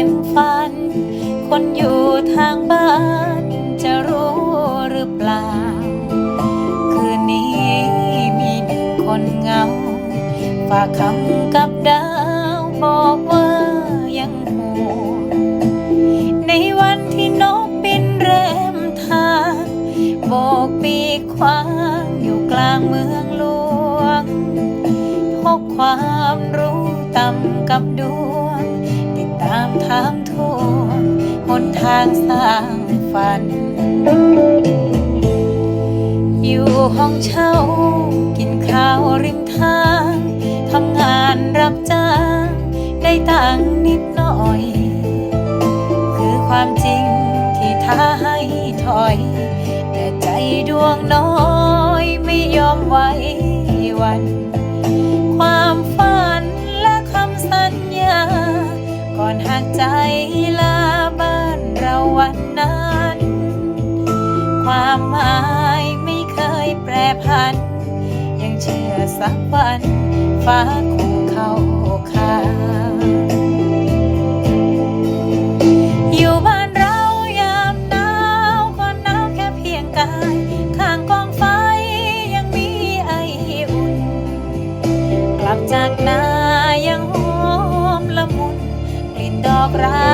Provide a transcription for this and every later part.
็มฝัน คนอยู่ทางบ้านจะรู้หรือเปล่า คืนนี้มีหนึ่งคนเงา ฝากคำกับดาวบอกว่ายังห่วงในวันที่นกบินเริ่มทางโบกปีกขวางอยู่กลางเมืองหลวงพกความรู้ต่ำกับดวง ตามถามทวงหนทางสร้างฝัน อยู่ห้องเช่า กินข้าวริมทาง ทำงานรับจ้าง ได้ตังค์นิดหน่อย คือความจริงที่ท้าให้ถอย แต่ใจดวงน้อยไม่ยอมไหว้วัน ความหมายไม่เคยแปรผัน ยังเชื่อสักวันฟ้าคงเข้าข้างอยู่บ้านเรายามหนาวก็หนาวแค่เพียงกาย ข้างกองไฟยังมีไออุ่น กลับจากนายังหอมละมุนกลิ่นดอกรา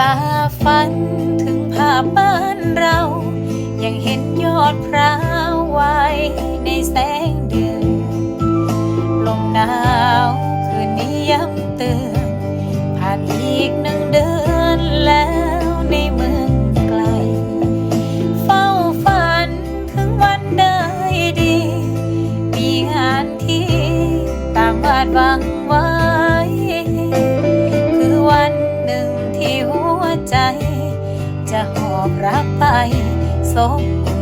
ตาฝันถึงภาพบ้านเรา ยังเห็นยอดพร้าวไว้ในแสงเดือนลมหนาวคืนนี้ย้ำเตือนผ่านอีกหนึ่งเดือนแล้วในเมืองไกล เฝ้าฝันถึงวันได้ดี มีงานที่ตามวาดหวังไว้ ใจ จะหอบรักไปสมอ